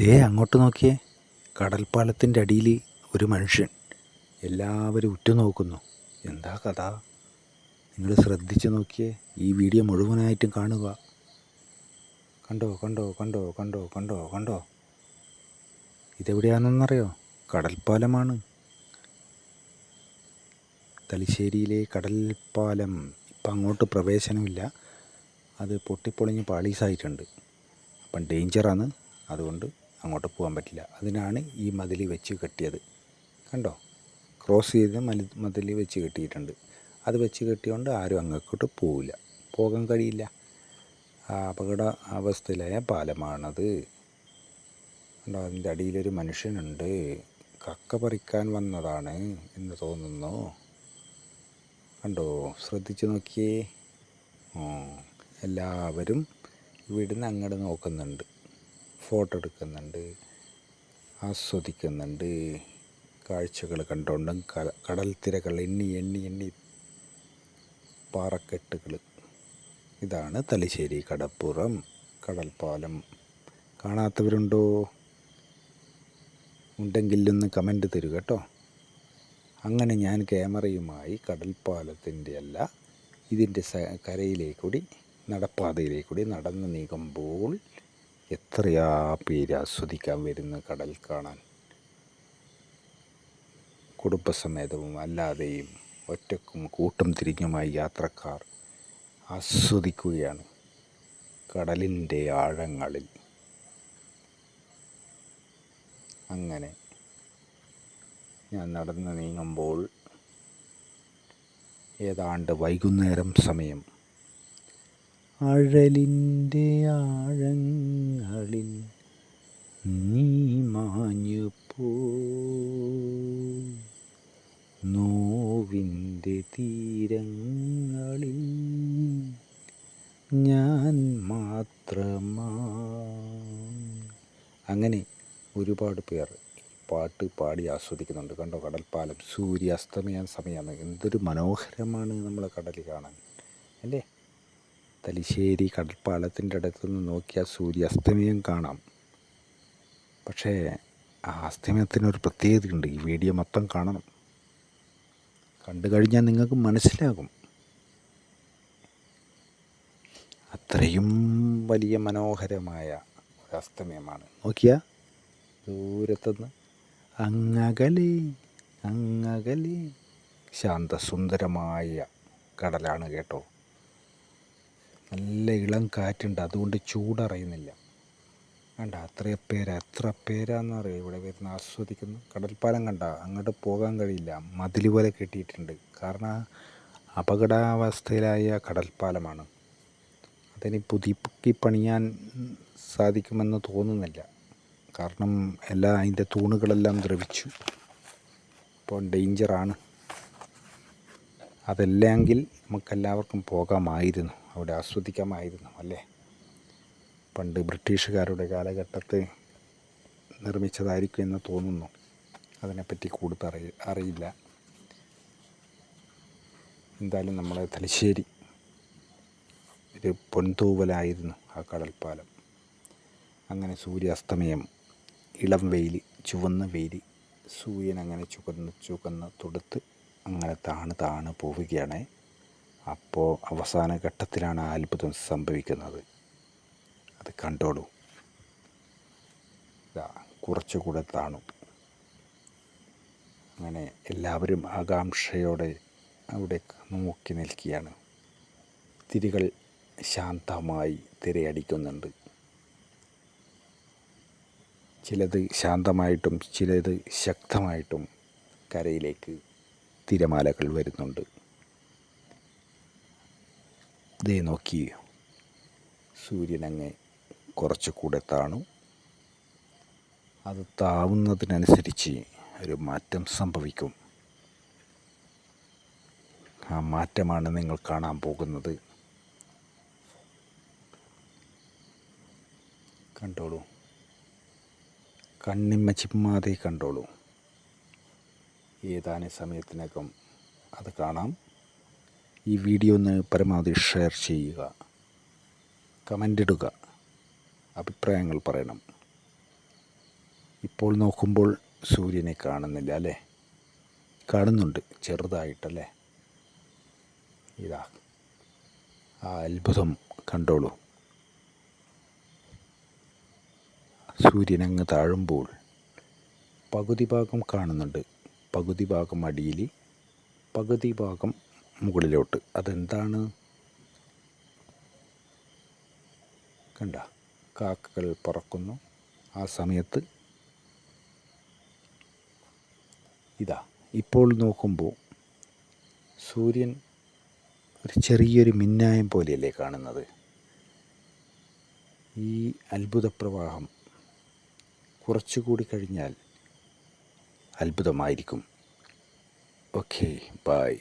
ദേ അങ്ങോട്ട് നോക്കിയേ. കടൽപ്പാലത്തിന്റെ അടിയിൽ ഒരു മനുഷ്യൻ എല്ലാവരും ഉറ്റുനോക്കുന്നു. എന്താ കഥ? നിങ്ങൾ ശ്രദ്ധിച്ച് നോക്കിയേ. ഈ വീഡിയോ മുഴുവനായിട്ടും കാണുക. കണ്ടോ കണ്ടോ കണ്ടോ കണ്ടോ കണ്ടോ കണ്ടോ? ഇതെവിടെയാണെന്നറിയോ? കടൽപ്പാലമാണ്. തലശ്ശേരിയിലെ കടൽപ്പാലം ഇപ്പം അങ്ങോട്ട് പ്രവേശനമില്ല. അത് പൊട്ടിപ്പൊളിഞ്ഞ് പാളീസായിട്ടുണ്ട്. അപ്പം ഡേഞ്ചറാണ് അതുകൊണ്ട് അങ്ങോട്ട് പോകാൻ പറ്റില്ല. അതിനാണ് ഈ മതിൽ വെച്ച് കെട്ടിയത്. കണ്ടോ? ക്രോസ് ചെയ്ത് മലി മതിൽ വെച്ച് കെട്ടിയിട്ടുണ്ട്. അത് വെച്ച് കെട്ടിയോണ്ട് ആരും അങ്ങോട്ട് പോവില്ല. പോകാൻ കഴിയില്ല. അപകട അവസ്ഥയിലായ പാലമാണത്. കണ്ടോ? അതിന്റെ അടിയിലൊരു മനുഷ്യനുണ്ട്. കക്ക പറിക്കാൻ വന്നതാണ് എന്ന് തോന്നുന്നു. കണ്ടോ? ശ്രദ്ധിച്ചു നോക്കിയേ. എല്ലാവരും ഇവിടുന്ന് അങ്ങോട്ട് നോക്കുന്നുണ്ട്. ഫോട്ടോ എടുക്കുന്നുണ്ട് ആസ്വദിക്കുന്നുണ്ട് കാഴ്ചകൾ കണ്ടുകൊണ്ടും കടൽ തിരകൾ എണ്ണി എണ്ണി എണ്ണി പാറക്കെട്ടുകൾ. ഇതാണ് തലശ്ശേരി കടപ്പുറം കടൽപ്പാലം. കാണാത്തവരുണ്ടോ? ഉണ്ടെങ്കിൽ ഒന്ന് കമന്റ് തരൂ കേട്ടോ. അങ്ങനെ ഞാൻ ക്യാമറയുമായി കടൽപ്പാലത്തിന്റെ അല്ല ഇതിന്റെ കരയിലേക്കൂടി നടപ്പാതയിലേക്കൂടി നടന്ന് നീങ്ങുമ്പോൾ എത്രയാ പേര് ആസ്വദിക്കാൻ വരുന്ന കടൽ കാണാൻ? കുടുംബസമേതവും അല്ലാതെയും ഒറ്റക്കും കൂട്ടം തിരിഞ്ഞുമായി യാത്രക്കാർ ആസ്വദിക്കുകയാണ് കടലിന്റെ ആഴങ്ങളിൽ. അങ്ങനെ ഞാൻ നടന്ന് നീങ്ങുമ്പോൾ ഏതാണ്ട് വൈകുന്നേരം സമയം അഴലിന്റെ ആഴങ്ങളിൽ നീ മാഞ്ഞു നോവിന്റെ തീരങ്ങളിൽ ഞാൻ മാത്രമാ. അങ്ങനെ ഒരുപാട് പേർ പാട്ട് പാടി ആസ്വദിക്കുന്നുണ്ട്. കണ്ടോ കടൽപ്പാലം സൂര്യാസ്തമയ സമയമാണ്. എന്തൊരു മനോഹരമാണ് നമ്മളെ കടൽ കാണാൻ. അല്ലേ? തലശ്ശേരി കടൽപ്പാലത്തിന്റെ അടുത്തുനിന്ന് സൂര്യ അസ്തമയം കാണാം. പക്ഷേ ആ അസ്തമയത്തിനൊരു പ്രത്യേകതയുണ്ട്. ഈ വീഡിയോ മൊത്തം കാണണം. കണ്ടു കഴിഞ്ഞാൽ നിങ്ങൾക്ക് മനസ്സിലാകും. അത്രയും വലിയ മനോഹരമായ ഒരു അസ്തമയമാണ്. നോക്കിയാ ദൂരത്തുനിന്ന് അങ്ങകലി അങ്ങകലി. ശാന്തസുന്ദരമായ കടലാണ് കേട്ടോ. നല്ല ഇളം കാറ്റുണ്ട് അതുകൊണ്ട് ചൂടറിയുന്നില്ല. കണ്ട അത്ര പേര് എത്ര പേരാന്നറിയാം ഇവിടെ വരുന്ന ആസ്വദിക്കുന്നു കടൽപ്പാലം കണ്ട അങ്ങോട്ട് പോകാൻ കഴിയില്ല. മതിൽ പോലെ കെട്ടിയിട്ടുണ്ട്. കാരണം അപകടാവസ്ഥയിലായ കടൽപ്പാലമാണ്. അതിന് പുതുക്കി പണിയാൻ സാധിക്കുമെന്ന് തോന്നുന്നില്ല. കാരണം എല്ലാ അതിന്റെ തൂണുകളെല്ലാം ദ്രവിച്ചു. ഇപ്പോൾ ഡേഞ്ചറാണ് അതല്ലെങ്കിൽ നമുക്കെല്ലാവർക്കും പോകാമായിരുന്നു. അവിടെ ആസ്വദിക്കാമായിരുന്നു അല്ലേ? പണ്ട് ബ്രിട്ടീഷുകാരുടെ കാലഘട്ടത്തെ നിർമ്മിച്ചതായിരിക്കും എന്ന് തോന്നുന്നു. അതിനെപ്പറ്റി കൂടുതൽ അറിയ അറിയില്ല. എന്തായാലും നമ്മളെ തലശ്ശേരി ഒരു പൊൻതൂവലായിരുന്നു ആ കടൽപ്പാലം. അങ്ങനെ സൂര്യാസ്തമയം ഇളം വെയിൽ ചുവന്ന വെയിൽ സൂര്യൻ അങ്ങനെ ചുവന്ന് ചുവന്ന് തൊടുത്ത് അങ്ങനെ താണ് താണ് പോവുകയാണ്. അപ്പോൾ അവസാന ഘട്ടത്തിലാണ് ആ അത്ഭുതം സംഭവിക്കുന്നത്. അത് കണ്ടോളൂ. കുറച്ചുകൂടെ താണു. അങ്ങനെ എല്ലാവരും ആകാംക്ഷയോടെ അവിടെ നോക്കി നിൽക്കുകയാണ്. തിരികൾ ശാന്തമായി തിരയടിക്കുന്നുണ്ട്. ചിലത് ശാന്തമായിട്ടും ചിലത് ശക്തമായിട്ടും കരയിലേക്ക് തിരമാലകൾ വരുന്നുണ്ട്. ദേ നോക്കി. സൂര്യനങ്ങ് കുറച്ചുകൂടെ താണു. അത് താവുന്നതിനനുസരിച്ച് ഒരു മാറ്റം സംഭവിക്കും. ആ മാറ്റമാണ് നിങ്ങൾ കാണാൻ പോകുന്നത്. കണ്ടോളൂ. കണ്ണിമ്മ ചിമ്മാതെ കണ്ടോളൂ. ഏതാനും സമയത്തിനകം അത് കാണാം. ഈ വീഡിയോ ഒന്ന് പരമാവധി ഷെയർ ചെയ്യുക. കമന്റ് ഇടുക. അഭിപ്രായങ്ങൾ പറയണം. ഇപ്പോൾ നോക്കുമ്പോൾ സൂര്യനെ കാണുന്നില്ല അല്ലേ? കാണുന്നുണ്ട് ചെറുതായിട്ടല്ലേ? ഇതാ ആ അത്ഭുതം കണ്ടോളൂ. സൂര്യനങ്ങ് താഴുമ്പോൾ പകുതി ഭാഗം കാണുന്നുണ്ട്. പകുതി ഭാഗം അടിയിൽ പകുതി ഭാഗം മുകളിലോട്ട്. അതെന്താണ്? കണ്ട കാക്കകൾ പറക്കുന്നു. ആ സമയത്ത് ഇതാ ഇപ്പോൾ നോക്കുമ്പോൾ സൂര്യൻ ഒരു ചെറിയൊരു മിന്നായം പോലെയല്ലേ കാണുന്നത്. ഈ അത്ഭുത പ്രവാഹം കുറച്ചുകൂടി കഴിഞ്ഞാൽ അത്ഭുതമായിരിക്കും. Okay bye